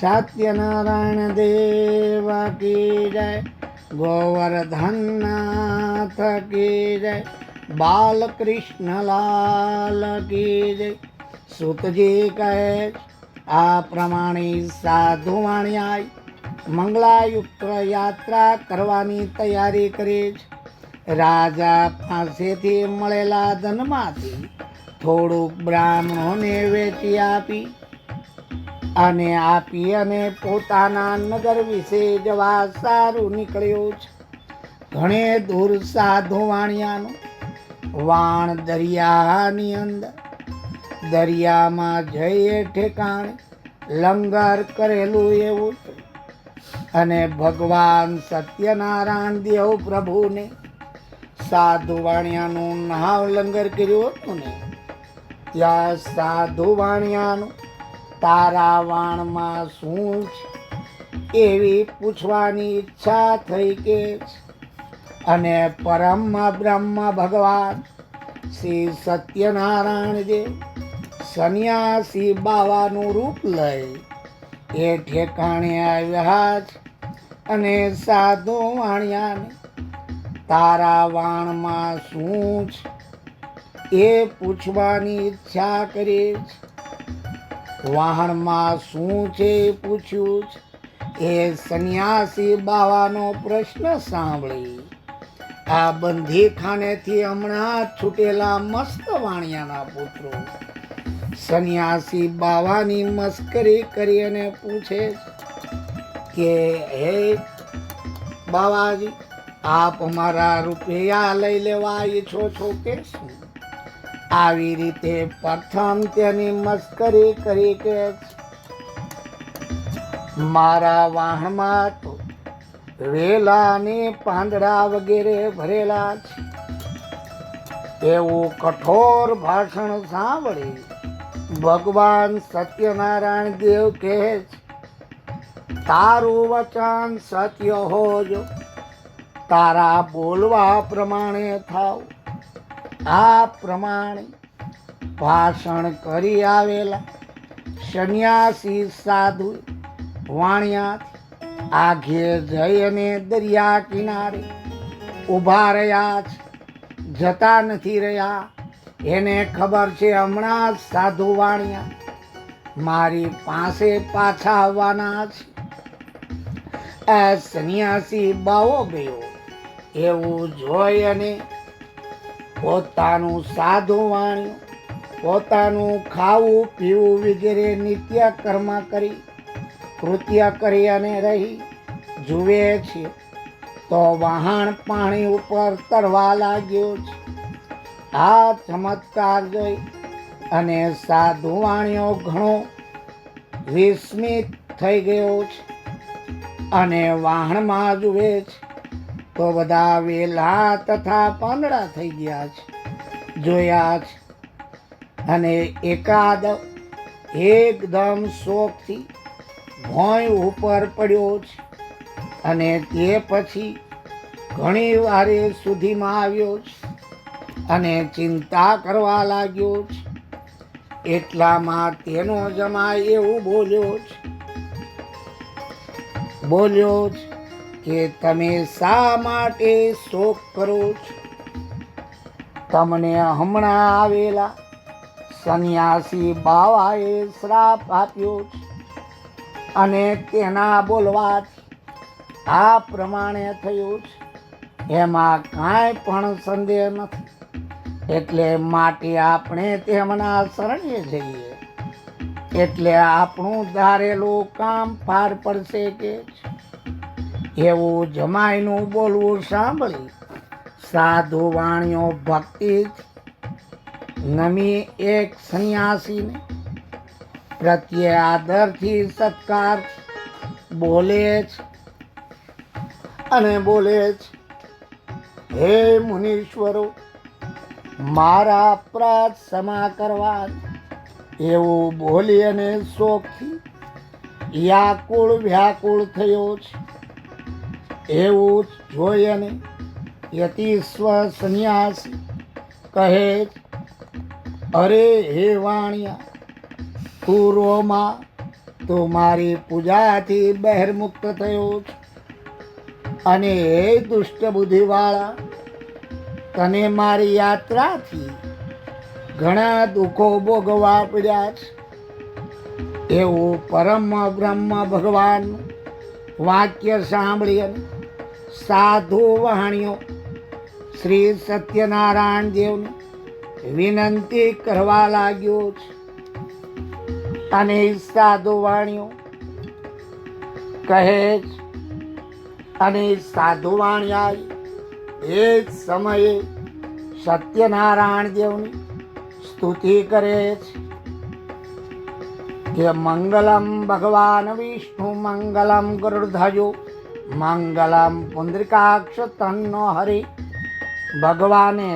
સત્યનારાયણ દેવ કી જય. ગોવર્ધનનાથ કી જય. બાલકૃષ્ણલાલ કી જય. સુતજી કહે આ પ્રમાણે સાધુ વાણિયાય, મંગલાયુક્ત યાત્રા કરવાની તૈયારી કરી છે. રાજા પાસેથી મળેલા ધનમાંથી થોડુંક બ્રાહ્મણોને વેચી આપી અને આપી અને પોતાના નગર વિશે જવા સારું નીકળ્યું છે. ઘણે દૂર સાધુ વાણિયાનું, વાણ દરિયાની અંદર, દરિયામાં જઈએ ઠેકાણે, લંગર કરેલું એવું છે. અને ભગવાન સત્યનારાયણ દેવ પ્રભુને, સાધુ વાણિયાનું નાવ લંગર કર્યું હતું ને, ત્યાં સાધુ વાણિયાનું તારા વાણમાં શું છે? એવી પૂછવાની ઈચ્છા થઈ કે અને પરમ બ્રહ્મ ભગવાન શ્રી સત્યનારાયણજી સન્યાસી બાવાનું રૂપ લઈ એ ઠેકાણે આવ્યા જ અને સાધુ વાણિયાને તારા વાણમાં શું છે? એ પૂછવાની ઈચ્છા કરી છે. વાહણમાં શું છે એ પૂછ્યું એ સંન્યાસી બાવાનો પ્રશ્ન સાંભળી. આ બંધી ખાનેથી હમણાં છૂટેલા મસ્ત વાણિયાના પુત્રો. સંન્યાસી બાવાની મસ્કરી કરી અને પૂછે કે, હે બાવાજી, આપ અમારા રૂપિયા લઈ લેવા ઈચ્છો છો કે શું? આવી રીતે પ્રથમ તેની મસ્કરી કરી કે, મારા વાહનમાં તો વેલા ને પાંદડા વગેરે ભરેલા છે. એવું કઠોર ભાષણ સાંભળી ભગવાન સત્યનારાયણ દેવ કહે છે, તારું વચન સત્ય હોજો. તારા બોલવા પ્રમાણે થાવ. આ પ્રમાણે ભાષણ કરી આવેલા સંન્યાસી સાધુ વાણિયા આઘે જઈ અને દરિયા કિનારે ઊભા રહ્યા છે જતા નથી રહ્યા. એને ખબર છે હમણાં સાધુ વાણિયા મારી પાસે પાછા આવવાના છે. સંન્યાસી બાવો ગયો એવું જોઈ અને પોતાનું સાધુ વાણ્યું પોતાનું ખાવું, પીવું વગેરે નિત્ય કર્મ કરી, કૃત્ય કરી અને રહી જુએ છે. તો વહાણ પાણી ઉપર તરવા લાગ્યો છે. આ ચમત્કાર જોઈ અને સાધુ વાણિયો ઘણો વિસ્મિત થઈ ગયો છે અને વાહણમાં જુએ છે. તો બધા વેલા તથા પાંદડા થઈ ગયા છે, જોયા છે. અને એકાદ એકદમ શોખથી ભોંય ઉપર પડ્યો છે અને તે પછી ઘણી વારે સુધીમાં આવ્યો છે અને ચિંતા કરવા લાગ્યો છે. એટલામાં તેનો જમાય એવું બોલ્યો છે બોલ્યો છે કે તમે શા માટે શોક કરો છો? તમને હમણાં આવેલા સંન્યાસી બાવાએ શ્રાપ આપ્યો છે અને તેના બોલવાથી આ પ્રમાણે થયું છે. એમાં કાંઈ પણ સંદેહ નથી. એટલે માટે આપણે તેમના શરણે જઈએ. એટલે આપણું ધારેલું કામ પાર પડશે કે છે? એવું જમાઈનું બોલવું સાંભળી. સાધુ વાણીઓ ભક્તિ નમી એક સંન્યાસીને પ્રત્યે આદરથી સત્કાર બોલે છે અને બોલે છે હે મુનીશ્વરો, મારા અપરાધ ક્ષમા કરવા એવું બોલી અને શોકથી વ્યાકુળ વ્યાકુળ થયો છે એવું જોઈએ અને યતિસ્વ સંન્યાસી કહે અરે હે વાણિયા, પૂર્વમાં તું મારી પૂજાથી બહેરમુક્ત થયો અને હે દુષ્ટ બુદ્ધિવાળા, તને મારી યાત્રાથી ઘણા દુઃખો ભોગવા પડ્યા છે. એવું પરમ બ્રહ્મ ભગવાન વાક્ય સાંભળી અને સાધુ વાણીઓ શ્રી સત્યનારાયણ દેવને વિનંતી કરવા લાગ્યો છે. અને સાધુ વાણીઓ કહે છે. અને સાધુ વાણિયા એ જ સમયે સત્યનારાયણ દેવની સ્તુતિ કરે છે. કે મંગલમ ભગવાન વિષ્ણુ મંગલમ ગરુડધજો મંગલમ પુંદ્રિકાક્ષ તન્નો હરિ ભગવાને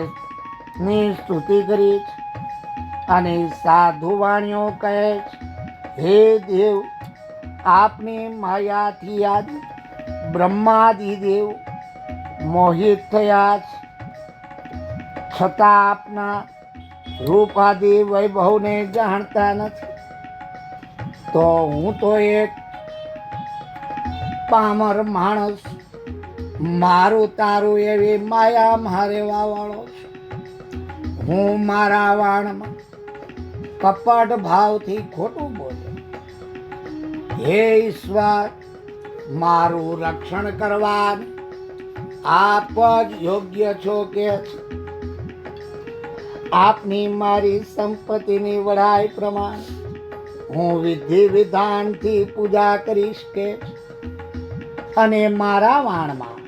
ની સ્તુતિ કરી અને સાધુ વાણીઓ કહે હે દેવ આપની માયાથી આજ બ્રહ્માદિ દેવ મોહિત થયા છતાં આપના રૂપાદિ વૈભવને જાણતા નથી તો હું તો એક પામર માણસ, મારું તારું એવી માયા મારે વાવાળો છે. હું મારા વાણમાં કપટ ભાવથી ખોટું બોલું. હે ઈશ્વર, મારું રક્ષણ કરવાનું આપ જ યોગ્ય છો કે આપની મારી સંપત્તિની વડાઈ પ્રમાણે હું વિધિ વિધાનથી પૂજા કરીશ કે અને મારા વાણમાં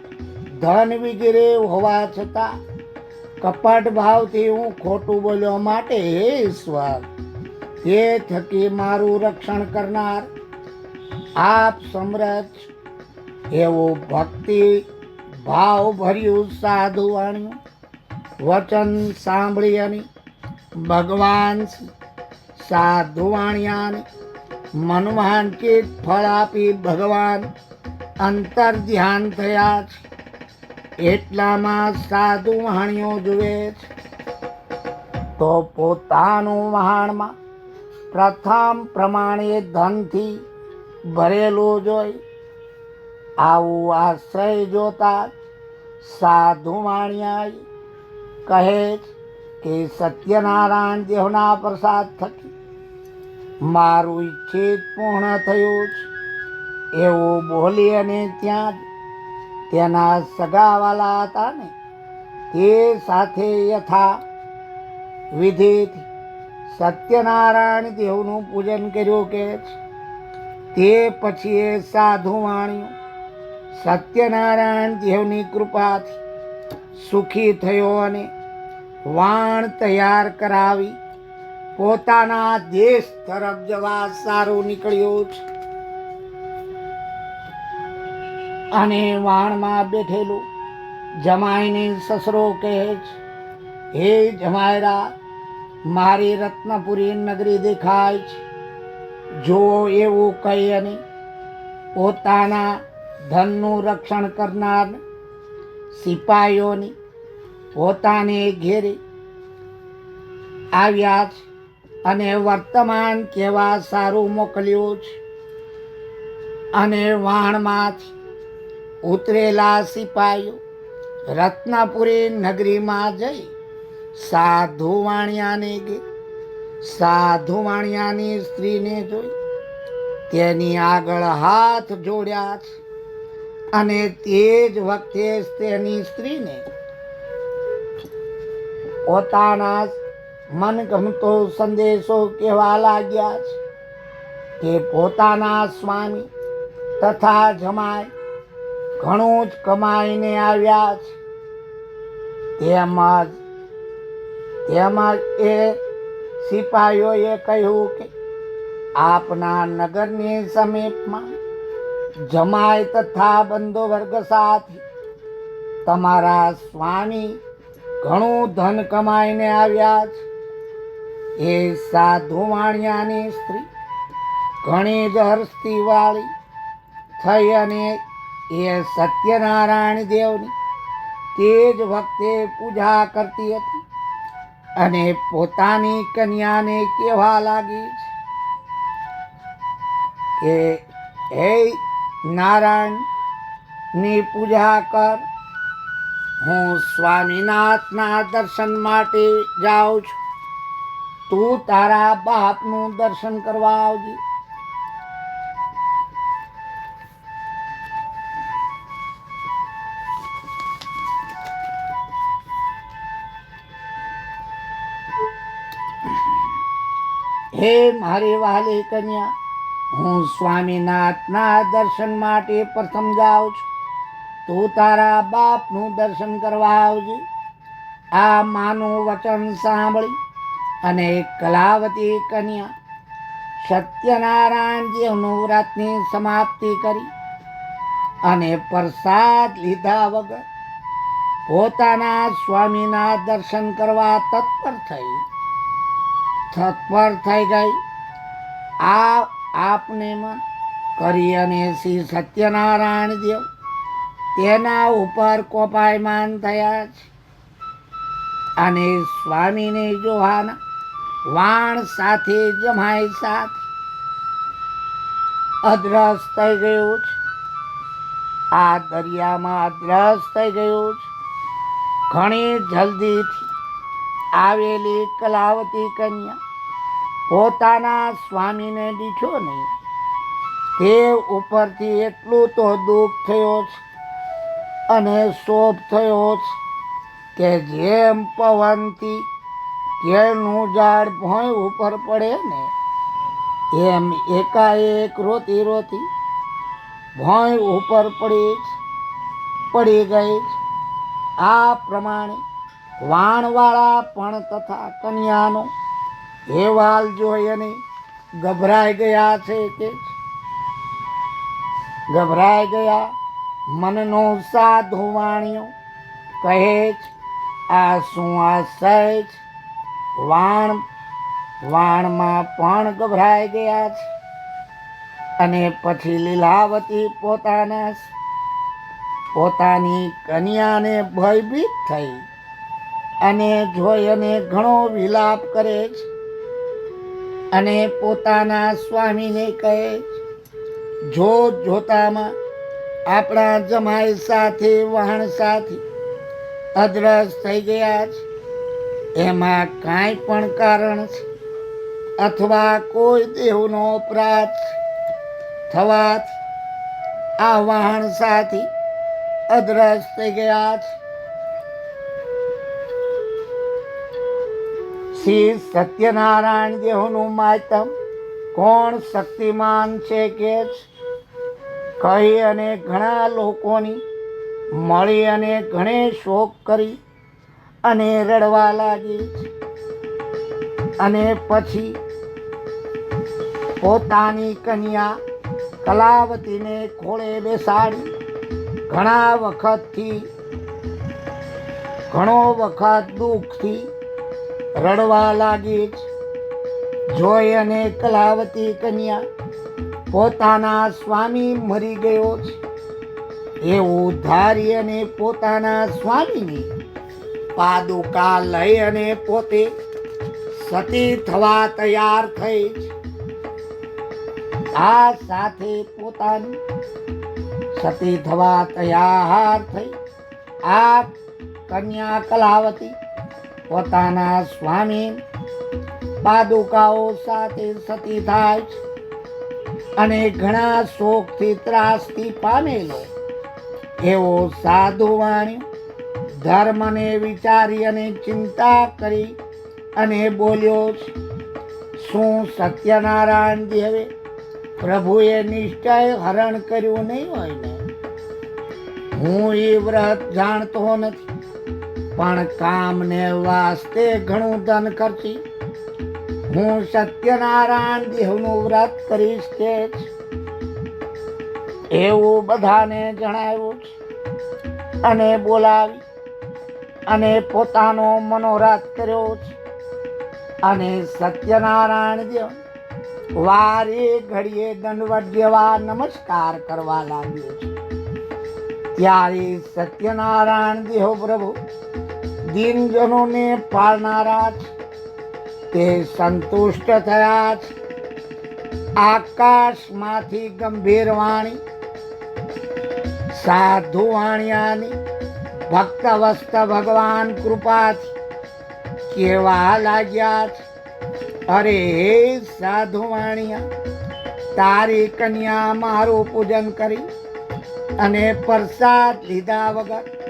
ધન વગેરે હોવા છતાં કપટ ભાવથી હું ખોટું બોલ્યો માટે હે ઈશ્વર તે થકી મારું રક્ષણ કરનાર, આપ સમરથ એવું ભક્તિ ભાવ ભર્યું સાધુ વાણ્યું વચન સાંભળી અને ભગવાન સાધુ વાણિયાને કે ફળ આપી ભગવાન અંતર ધ્યાન થયા છે. એટલામાં સાધુ વાણીઓ જુએ છે. તો પોતાનું વહાણમાં પ્રથમ પ્રમાણે ધનથી ભરેલું જોઈ આવું આશ્રય જોતા સાધુ વાણિયા કહે છે કે સત્યનારાયણ દેવના પ્રસાદ થકી મારું ઈચ્છિત પૂર્ણ થયું છે. એવું બોલી અને ત્યાં તેના સગાવાલા હતા ને, તે સાથે યથા વિધિત સત્યનારાયણ દેવનું પૂજન કર્યું કે તે પછી એ સાધુ વાણ્યું સત્યનારાયણ દેવની કૃપાથી સુખી થયો અને વાણ તૈયાર કરાવી પોતાના દેશ તરફ જવા સારું નીકળ્યું છે. અને વાણમાં બેઠેલું જમાઈને સસરો કહે છે, હે જમાયરા, મારી રત્નપુરી નગરી દેખાય છે. જો એવું કહી અને પોતાના ધનનું રક્ષણ કરનાર સિપાહીઓની પોતાને ઘેરે આવ્યા છે અને વર્તમાન કેવા સારું મોકલ્યું છે અને વાણમાંથી ઉતરેલા સિપાહીઓ રત્નાપુરી નગરીમાં જઈ સાધુ વાણિયાને ગે સાધુ વાણિયાની સ્ત્રીને જોઈ. તેની આગળ હાથ જોડ્યા છે અને તે જ વખતે તેની સ્ત્રીને પોતાના મનગમતો સંદેશો કહેવા લાગ્યા છે કે પોતાના સ્વામી તથા જમાય ઘણું જ કમાઈને આવ્યા છે તેમજ તેમજ એ સિપાહીઓએ કહ્યું કે આપના નગરની સમીપમાં જમાય તથા બંધો વર્ગ સાથે, તમારા સ્વામી ઘણું ધન કમાઈને આવ્યા છે એ સાધુ વાણિયાની સ્ત્રી ઘણી જ હરસ્તી વાળી થઈ અને એ સત્યનારાયણ દેવની તે જ વખતે પૂજા કરતી હતી. અને પોતાની કન્યાને કહેવા લાગી? કે હે નારાયણની પૂજા કર. હું સ્વામિનાથના દર્શન માટે જાઉં છું. તું તારા બાપનું દર્શન કરવા આવજે. હે મારી વાલી કન્યા, હું સ્વામીનાથના દર્શન માટે પ્રથમ જાઉં છું. તું તારા બાપનું દર્શન કરવા આવજે. આ માનું વચન સાંભળી અને કલાવતી કન્યા સત્યનારાયણજીનું વ્રતની સમાપ્તિ કરી અને પ્રસાદ લીધા વગર પોતાના સ્વામીના દર્શન કરવા તત્પર થઈ. તત્પર થઈ ગઈ. આ આપને કરી અને શ્રી સત્યનારાયણ દેવ. તેના ઉપર કોપાયમાન થયા છે. અને સ્વામીને જોવાના વાણ સાથે જમાય સાથ. અદ્રસ થઈ ગયું છે. આ દરિયામાં અદ્રસ થઈ ગયું છે. ઘણી જલ્દીથી આવેલી કલાવતી કન્યા પોતાના સ્વામીને દીઠો નહીં તે ઉપરથી એટલું તો દુઃખ થયો છે અને શોભ થયો છે કે જેમ પવનથી કેળનું ઝાડ ભોંય ઉપર પડે ને, એમ એકાએક રોતી રોતી ભોંય ઉપર પડી પડી ગઈ. આ પ્રમાણે વાણવાળા પણ તથા કન્યાનો. હેવાલ જોઈ અને ગભરાઈ ગયા છે કે ગભરાઈ ગયા મનનો સાધુ વાણિયો કહે છે, આ શું આશય વાણ, વાણમાં પણ ગભરાઈ ગયા છે. અને પછી લીલાવતી પોતાના, પોતાની કન્યાને ભયભીત થઈ. અને જોઈ અને ઘણો વિલાપ કરે છે અને પોતાના સ્વામીને કહે જો જોત જોતામાં આપણા જમાઈ સાથે, વહાણ સાથે અદ્રસ થઈ ગયા છે એમાં કાંઈ પણ કારણ છે? અથવા કોઈ દેવનો અપરાધ થવાથી આ વહાણ સાથે અદ્રસ થઈ ગયા છે શ્રી સત્યનારાયણ દેવનું માતમ. કોણ શક્તિમાન છે કે કહી અને ઘણા લોકોની મળી અને ઘણે શોક કરી અને રડવા લાગી. અને પછી પોતાની કન્યા કલાવતીને ખોળે બેસાડી. ઘણા વખતથી, ઘણો વખત દુઃખથી રડવા લાગી. જોઈ અને કલાવતી કન્યા પોતાના સ્વામી મરી ગયો છે એવું ધારી અને પોતાના સ્વામીની પાદુકા લઈ અને પોતે સતી થવા તૈયાર થઈ આ સાથે પોતાની સતી થવા તૈયાર થઈ. આ કન્યા કલાવતી પોતાના સ્વામી પાદુકાઓ સાથે સતી થાય અને ઘણા શોકથી ત્રાસથી પામેલો એવો સાધુ વાણી ધર્મને વિચારી અને ચિંતા કરી અને બોલ્યો શું સત્યનારાયણ દેવે પ્રભુએ નિશ્ચય હરણ કર્યું નહીં હોય ને? હું એ વ્રત જાણતો નથી. પણ કામને વાસ્તે ઘણું ધન ખર્ચી. હું સત્યનારાયણ દેવનું વ્રત કરીશ કે. એવું બધાને જણાવ્યું છે. અને બોલાવી. અને પોતાનો મનોરથ કર્યો છે. અને સત્યનારાયણ દેવ વારે ઘડીએ દંડવટ જેવા નમસ્કાર કરવા લાગ્યો છે. ત્યારે સત્યનારાયણ દેવ પ્રભુ દિનજનોને પાળનારા તે સંતુષ્ટ થયા છે આકાશમાંથી ગંભીર વાણી, સાધુ વાણિયાની, ભક્ત વસ્ત ભગવાન કૃપા કેવા લાગ્યા છે અરે હે સાધુ વાણિયા, તારી કન્યા મારું પૂજન કરી અને પ્રસાદ લીધા વગર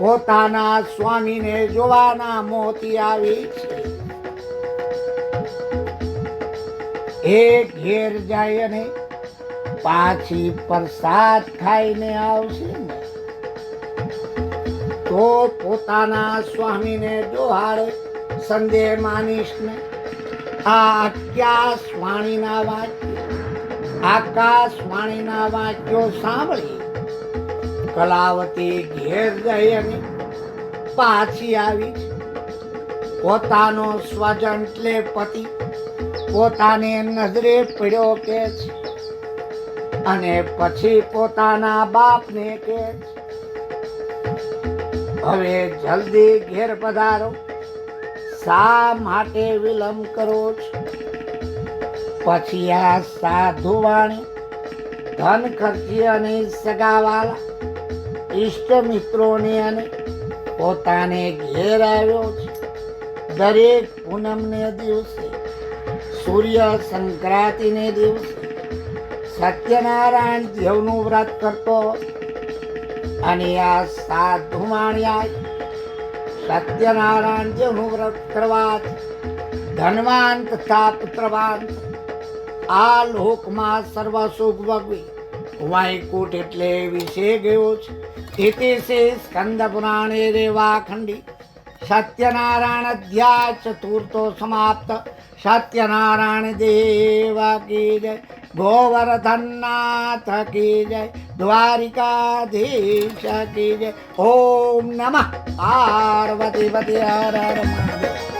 પોતાના સ્વામીને જોવાના મોતી આવી છે. એ ઘેર જાય અને પાછી પ્રસાદ ખાઈને આવશે ને. તો પોતાના સ્વામીને જોહાડે સંદેહ માનીશને આ આકાશવાણીના વાક્ય? આકાશવાણીના વાક્યો સાંભળી? કલાવતી ઘેર ગઈ અને પાછી આવી. પોતાનો સ્વજન એટલે પતિ. પોતાને નજરે પડ્યો કે અને પછી પોતાના બાપને કે હવે જલ્દી ઘેર પધારો. શા માટે વિલંબ કરો છો? પછી આ સાધુ વાણી ધન ખર્ચી અને સગાવાલા. ઈષ્ટ મિત્રોને અને પોતાને ઘેર આવ્યો છે. દરેક પૂનમને દિવસે સૂર્ય સંક્રાંતિને દિવસે સત્યનારાયણ દેવનું વ્રત કરતો અને આ સાધુ માણ્યા સત્યનારાયણ દેવનું વ્રત કરવા ધનવાન તથા પુત્રવાન આ લોકમાં સર્વ સુખ ભોગવી. વાયકુટ એટલે વિશે ગયો છે ઇતિ છે સ્કંદ પુરાણે રેવા ખંડી. સત્યનારાયણ અધ્યાય ચતુર્થો સમાપ્ત. સત્યનારાયણ દેવા કી જય. ગોવર્ધનનાથ કી જય. દ્વારિકાધીશ કી જય. ઓમ નમઃ. પાર્વતીપતિ હર હર મહાદેવ.